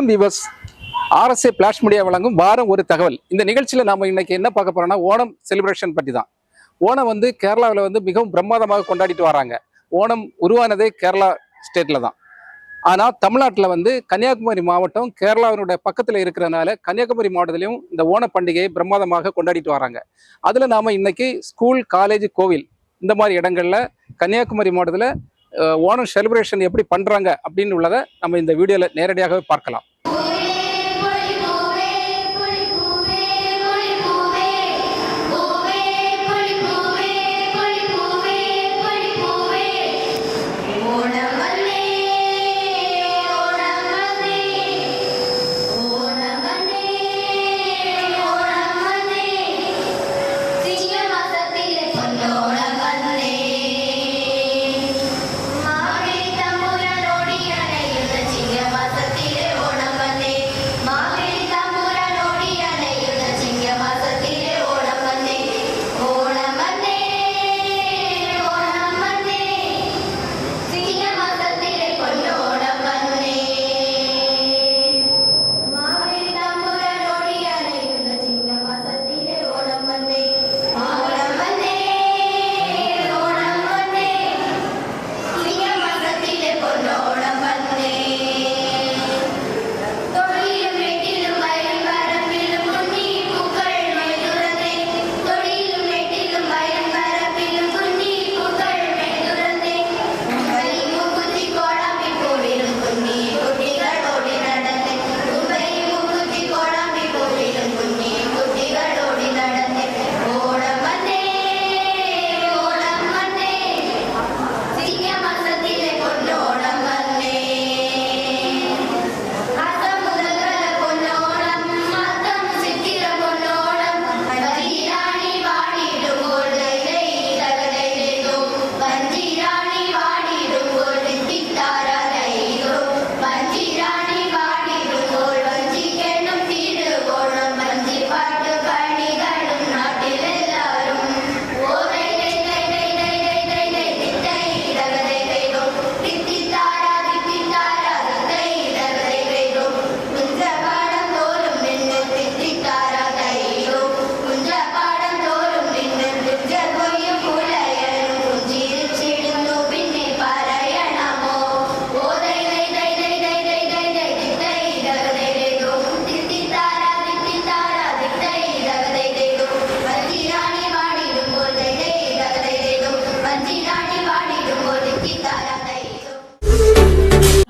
Welcome viewers RSA flash media வழங்கும் வாரம் ஒரு தகவல். இந்த நிகழ்ச்சியில் நாம இன்னைக்கு என்ன பார்க்க போறோம்னா ஓணம் செலிப்ரேஷன் பற்றி தான் ஓணம் வந்து கேரளாவில் வந்து மிகவும் பிரம்மாதமாக கொண்டாடிட்டு வராங்க. ஓணம் உருவானதே கேரளா ஸ்டேட்டில் தான். ஆனால் தமிழ்நாட்டில் வந்து கன்னியாகுமரி மாவட்டம் கேரளாவினுடைய பக்கத்தில் இருக்கிறதுனால கன்னியாகுமரி மாவட்டத்திலையும் இந்த ஓண பண்டிகையை பிரமாதமாக கொண்டாடிட்டு வராங்க. அதில் நாம் இன்னைக்கு ஸ்கூல் காலேஜ் கோவில் இந்த மாதிரி இடங்கள்ல கன்னியாகுமரி மாவட்டத்தில் ஓணம் செலிப்ரேஷன் எப்படி பண்ணுறாங்க அப்படின்னு உள்ளதை நம்ம இந்த வீடியோவில் நேரடியாகவே பார்க்கலாம்.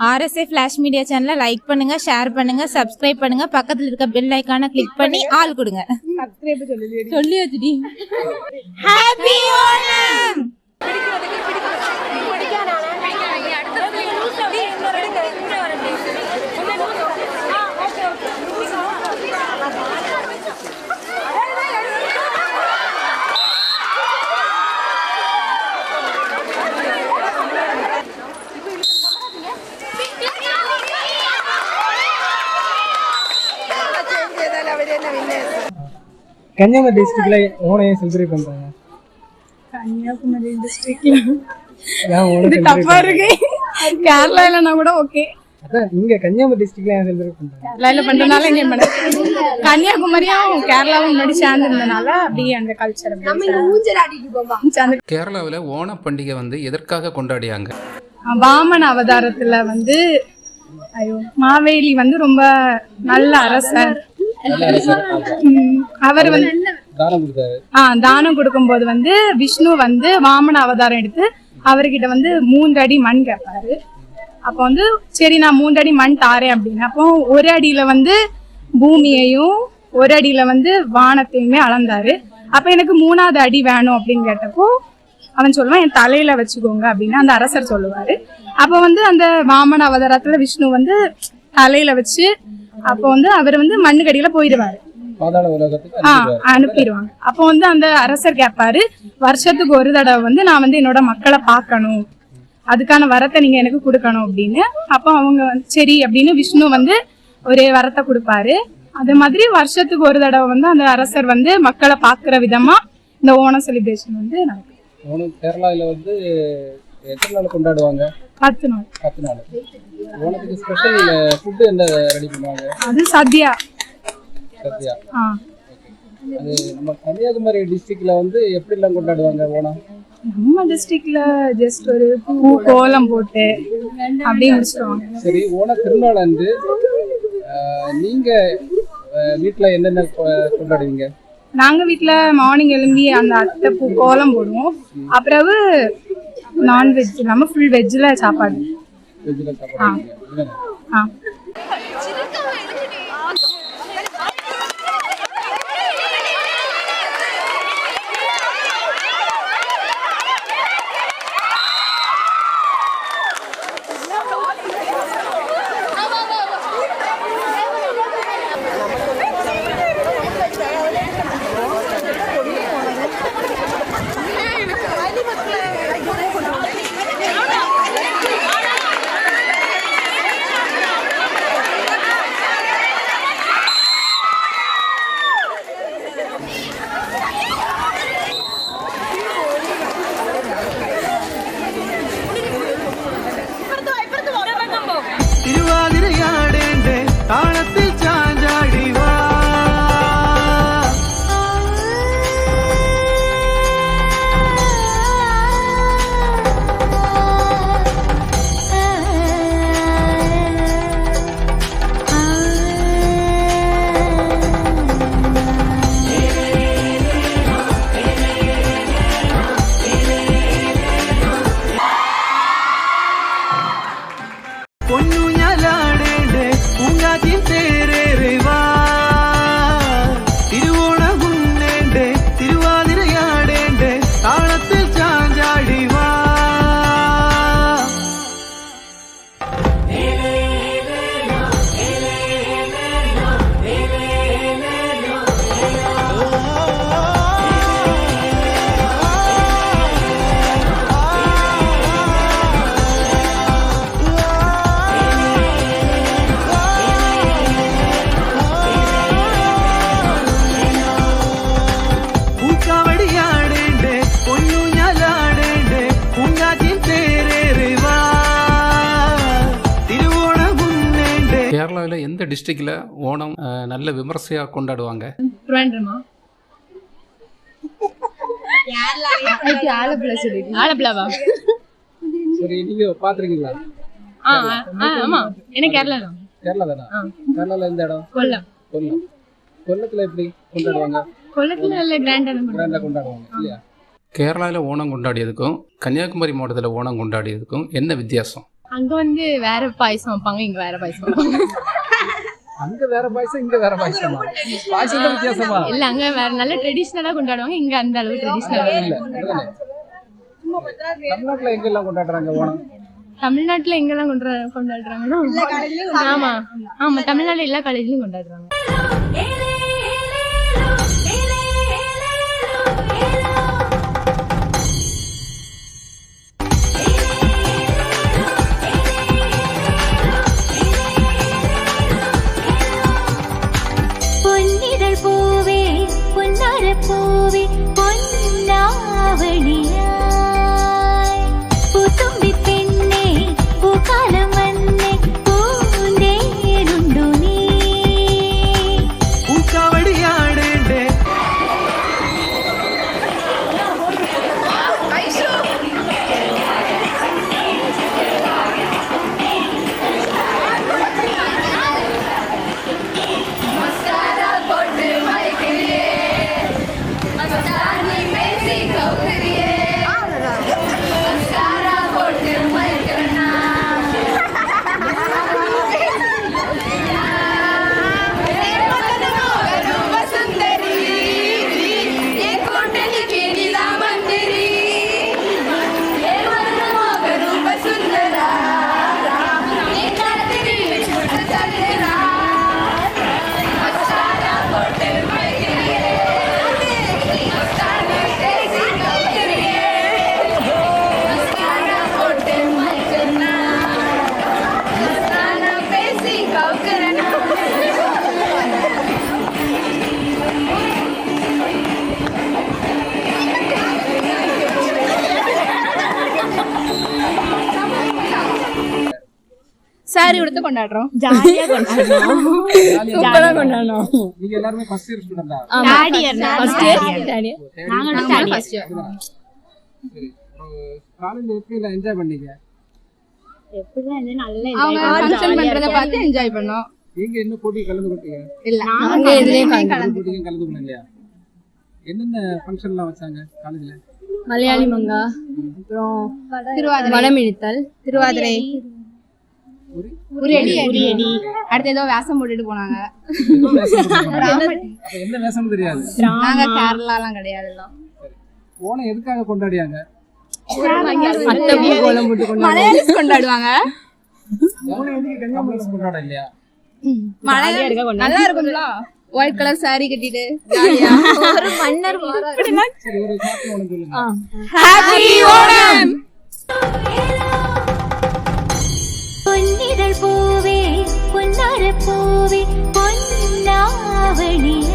ஆர்எஸ்ஏ ஃபிளாஷ் மீடியா சேனலை லைக் பண்ணுங்க ஷேர் பண்ணுங்க சப்ஸ்கிரைப் பண்ணுங்க. பக்கத்துல இருக்க பெல் ஐக்கானை கிளிக் பண்ணி ஆல் கொடுங்க. சொல்லி வச்சுடி ஹாப்பி ஓணம் கன்னியாகுமரி டிஸ்ட்ரிக்ட்ல ஓணம் ஏன் செலிப்ரேட் பண்றாங்க? கன்னியாகுமரி டிஸ்ட்ரிக்ட்ல இது டஃபா இருக்கு. கேரளாலனா கூட ஓகே அதான் இங்க கன்னியாகுமரி டிஸ்ட்ரிக்ட்ல ஏன் செலிப்ரேட் பண்றாங்க? கேரளால இங்க பண்ண கன்னியாகுமரியும் கேரளாவும் முன்னாடி சேர்ந்து இருந்தனால அப்படியே அந்த கல்ச்சர் கேரளாவில் ஓண பண்டிகை வந்து எதற்காக கொண்டாடியாங்க? வாமன அவதாரத்துல வந்து ஐயோ மாவேலி வந்து ரொம்ப நல்ல அரசர். அவர் வந்து தானம் தானம் கொடுக்கும்போது வந்து விஷ்ணு வந்து வாமன அவதாரம் எடுத்து அவர்கிட்ட வந்து மூன்றடி மண் கேட்பாரு அப்போ வந்து சரி நான் மூன்றடி மண் தாரேன் அப்படின்னு. அப்போ ஒரு அடியில வந்து பூமியையும் ஒரு அடியில வந்து வானத்தையுமே அளந்தாரு. அப்ப எனக்கு மூணாவது அடி வேணும் அப்படின்னு கேட்டப்போ அவன் சொல்லுவான் என் தலையில வச்சுக்கோங்க அப்படின்னு அந்த அரசர் சொல்லுவாரு. அப்ப வந்து அந்த வாமன அவதாரத்துல விஷ்ணு வந்து தலையில வச்சு அப்போ வந்து அவர் வந்து மண்ணுக்கடியில போயிடுவாரு. அனுப்பிடுவாங்க. அப்போ வந்து அந்த அரசர் கேட்பாரு வருஷத்துக்கு ஒரு தடவை வந்து நான் வந்து என்னோட மக்களை பார்க்கணும். அதுக்கான வரத்தை நீங்க எனக்கு கொடுக்கணும் அப்படின்னு. அப்போ அவங்க வந்து சரி அப்படின்னு விஷ்ணு வந்து ஒரு வரத்தை கொடுப்பாரு. அது மாதிரி வருஷத்துக்கு ஒரு தடவை வந்து அந்த அரசர் வந்து மக்களை பார்க்குற விதமா இந்த ஓணம் செலிப்ரேஷன் வந்து நடக்கும். ஓணம் கேரளாவில் வந்து எத்தனை நாள் கொண்டாடுவாங்க? பத்து நாள். பத்து நாள். ஓணத்துக்கு ஸ்பெஷல் ஃபுட்டு என்ன ரெடி பண்ணுவாங்க? அது சத்யா. சத்யா. அது நம்ம கன்னியாகுமரி டிஸ்ட்ரிக்ட்ல வந்து எப்படிலாம் கொண்டாடுவாங்க ஓணம் நம்ம டிஸ்ட்ரிக்ட்ல ஜஸ்ட் ஒரு பூ கோலம் போட்டு அப்படியே முடிச்சிருவாங்க. சரி ஓண திருநாள் ஆஹ், நீங்க வீட்ல என்னென்ன கொண்டாடுவீங்க? நாங்க வீட்ல மார்னிங் எழும்பி அந்த அத்தை பூ கோலம் போடுவோம். அப்புறம் நான்வெஜ் இல்லாம ஃபுல் சாப்பாடு. வெஜ்ஜில் சாப்பிடுவீங்க இல்லைண்ணே? ஆ. கேரளாவில் எந்த டிஸ்ட்ரிக்டில் ஓணம் அஹ், நல்ல விமர்சையாக கொண்டாடுவாங்க? ஆலப்புழாவா? சரி நீங்க பாத்துருக்கீங்களா ஆ ஆ, ஆமா. என்ன கேரளா தான் கேரளா தானா கேரளால எந்த இடம்? கொல்லம். கொல்லம். கொல்லத்துல எப்படி கொண்டாடுவாங்க? கொல்லத்துல நல்ல கிராண்டா கிராண்டா கொண்டாடுவாங்க. இல்லையா? கேரளாவில் ஓணம் கொண்டாடியதுக்கும் கன்னியாகுமரி மாவட்டத்தில் ஓணம் கொண்டாடியதுக்கும் என்ன வித்தியாசம்? அங்க வந்து வேற பாயசம் வைப்பாங்க இங்க வேற பாயசம் வைப்பாங்க. அங்க வேற பாயசம் இங்க வேற பாயசமா? பாயசம் வித்தியாசமா? இல்ல அங்க வேற நல்ல ட்ரெடிஷ்னலா கொண்டாடுவாங்க இங்க அந்த அளவு ட்ரெடிஷ்னலா இல்ல. தமிழ்நாட்டுல எங்கெல்லாம் கொண்டாடுறாங்க ஓணம் தமிழ்நாட்டுல எங்கெல்லாம் கொண்டா கொண்டாடுறாங்கன்னா ஆமா. ஆமா தமிழ்நாட்டுல எல்லா காலேஜ்லயும் கொண்டாடுறாங்க. சாரி கொடுத்து கொண்டாடுறோம். ஜாலியா கொண்டாடணும் சூப்பரா கொண்டாடணும் நீங்க எல்லாருமே ஃபர்ஸ்ட் இயர் ஸ்டூடெண்டா Third year, first year, third year. காலேஜ்ல எப்படி எல்லாம் என்ஜாய் பண்ணீங்க? எப்படிதான் இது நல்லா அவங்க ஃபங்க்ஷன் பண்றத. பார்த்து என்ஜாய் பண்ணோம். நீங்க என்ன போட்டி கலந்து கொண்டீங்க? இல்ல நாங்க எதுலயும் கலந்து- போட்டியும் கலந்து கொள்ள இல்லையா என்னென்ன ஃபங்க்ஷன்லாம் வச்சாங்க காலேஜ்ல? மலையாளி மங்கா அப்புறம் திருவாதிரை. வடமிழித்தல். திருவாதிரை. உரியடி. உரியடி. அடுத்து ஏதோ வேஷம் போட்டுட்டு போனாங்க. என்ன? வேஷம் தெரியாது. நாங்க கிடையாது எல்லாம். ஓணம் எதுக்காக கொண்டாடியாங்க. மலையாளிஸ் கொண்டாடுவாங்க. நல்லா இருக்கும்ல. ஒயிட் கலர் saree கட்டிட்டு ஒரு மன்னர் சரி ஒரு happy Onam பொன்னாவணியாய்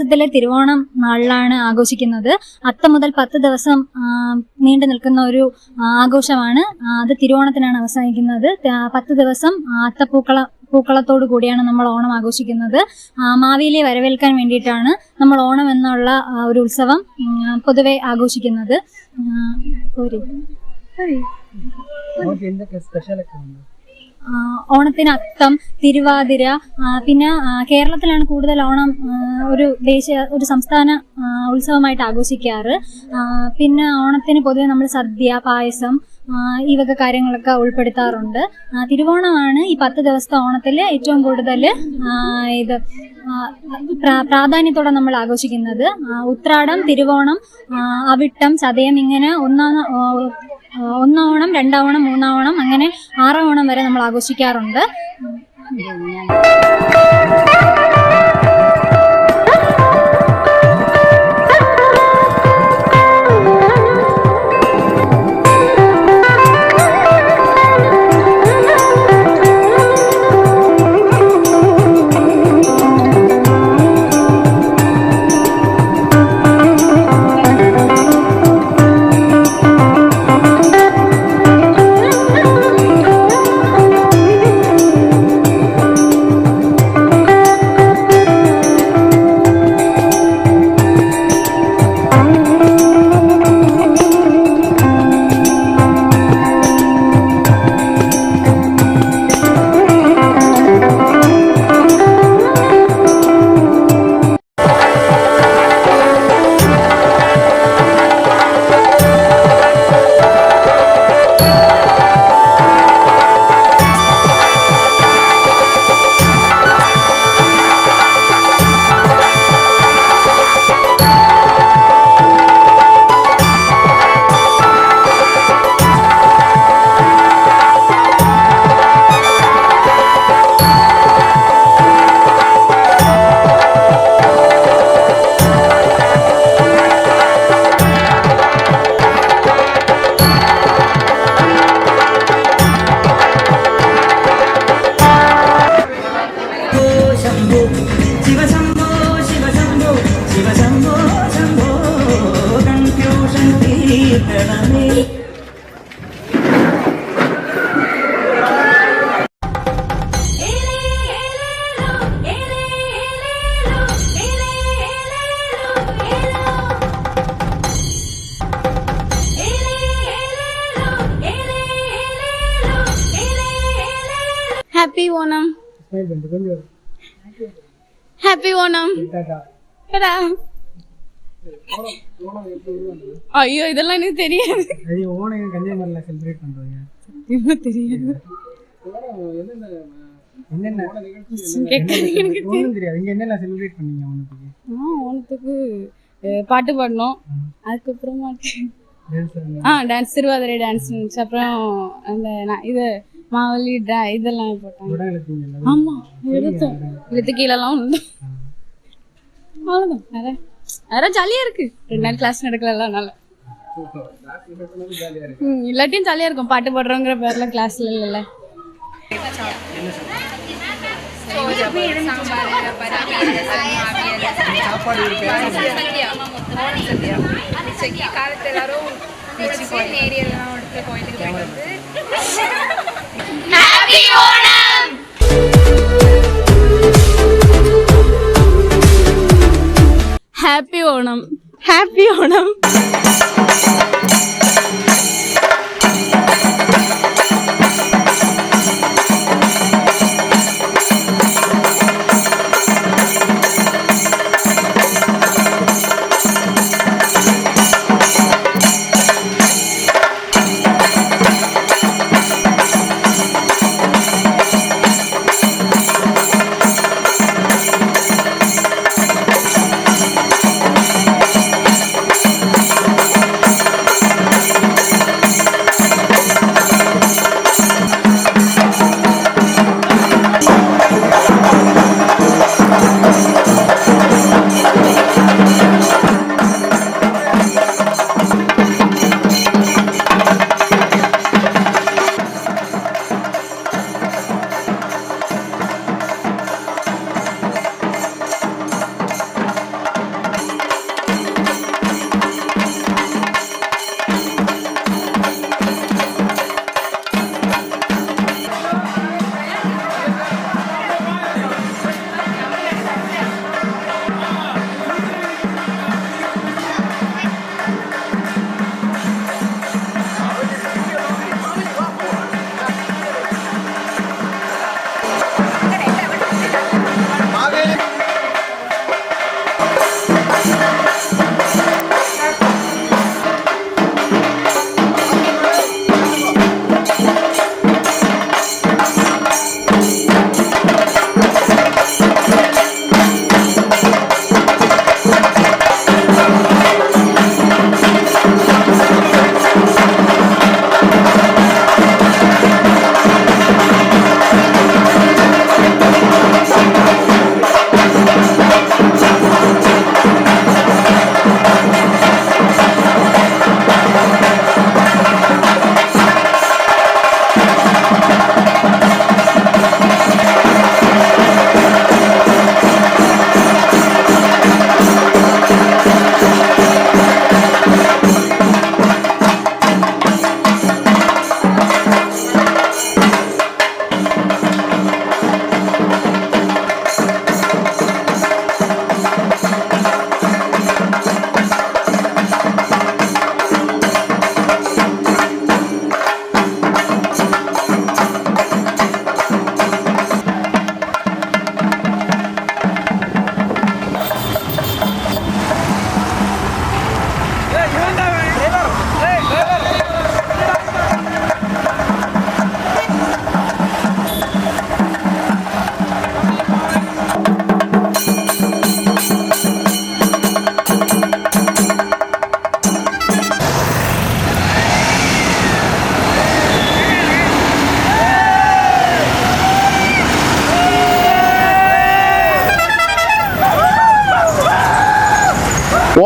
Onam ചിങ്ങമാസത്തിലെ തിരുവോണം നാളിലാണ് ആഘോഷിക്കുന്നത്. അത്ത മുതൽ പത്ത് ദിവസം നീണ്ടു നിൽക്കുന്ന ഒരു ആഘോഷമാണ്. അത് തിരുവോണത്തിനാണ് അവസാനിക്കുന്നത്. പത്ത് ദിവസം അത്തപ്പൂക്കള പൂക്കളത്തോടു കൂടിയാണ് നമ്മൾ ഓണം ആഘോഷിക്കുന്നത്. മാവിയിലെ വരവേൽക്കാൻ വേണ്ടിയിട്ടാണ് നമ്മൾ ഓണം എന്നുള്ള ഒരു ഉത്സവം പൊതുവെ ആഘോഷിക്കുന്നത്. ആ, ഓണത്തിന് അത്തം തിരുവാതിര. പിന്നെ കേരളത്തിലാണ് കൂടുതൽ ഓണം ഒരു ദേശീയ ഒരു സംസ്ഥാന ഉത്സവമായിട്ട് ആഘോഷിക്കാറ്. പിന്നെ ഓണത്തിന് പൊതുവെ നമ്മൾ സദ്യ പായസം ഈ വക കാര്യങ്ങളൊക്കെ ഉൾപ്പെടുത്താറുണ്ട്. തിരുവോണമാണ് ഈ പത്ത് ദിവസത്തെ ഓണത്തിൽ ഏറ്റവും കൂടുതൽ ഇത് പ്രാ- പ്രാധാന്യത്തോടെ നമ്മൾ ആഘോഷിക്കുന്നത്. ഉത്രാടം തിരുവോണം അവിട്ടം ചതയം ഇങ്ങനെ ഒന്നാം ഒന്നാവണം രണ്ടാവണം മൂന്നാവണം അങ്ങനെ ആറാവണം വരെ നമ്മൾ ആഘോഷിക്കാറുണ്ട്. ஹாப்பி ஓணம். ஐயோ இதெல்லாம் எனக்கு தெரியாது. ஐயோ ஓணம் கன்னியாகுமரியில் செலிப்ரேட் பண்ணுறீங்க இன்னும் தெரியாது. என்னென்ன? தெரியாது. இங்கே என்னென்ன செலிப்ரேட் பண்ணீங்க ஓணத்துக்கு ஆ ஓணத்துக்கு அஹ், பாட்டு பாடினோம் அதுக்கப்புறமா டான்ஸ் ஆ டான்ஸ் திருவாதிரை டான்ஸ் இருந்துச்சு அப்புறம் அந்த நான் இது மாவலி டா இதெல்லாம் போட்டாங்க. ஆமா எடுத்தோம். இழுத்து கீழெல்லாம் உண்டு. அவ்வளோதான் வேற வேற ஜாலியா இருக்கு. ரெண்டு நாள் கிளாஸ் நடக்கல நல்லா இல்லாட்டியும் ஜாலியா இருக்கும். பாட்டு பாடுறோங்கிற பேர்ல கிளாஸ்ல இல்லைல்ல. காலத்து எல்லாரும் ஏரியெல்லாம் எடுத்து கோயிலுக்கு போயிட்டு வந்து happy Onam happy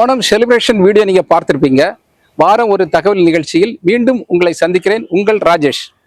Onam celebration video நீங்க பார்த்திருப்பீங்க. வாரம் ஒரு தகவல் நிகழ்ச்சியில் மீண்டும் உங்களை சந்திக்கிறேன். உங்கள் ராஜேஷ்.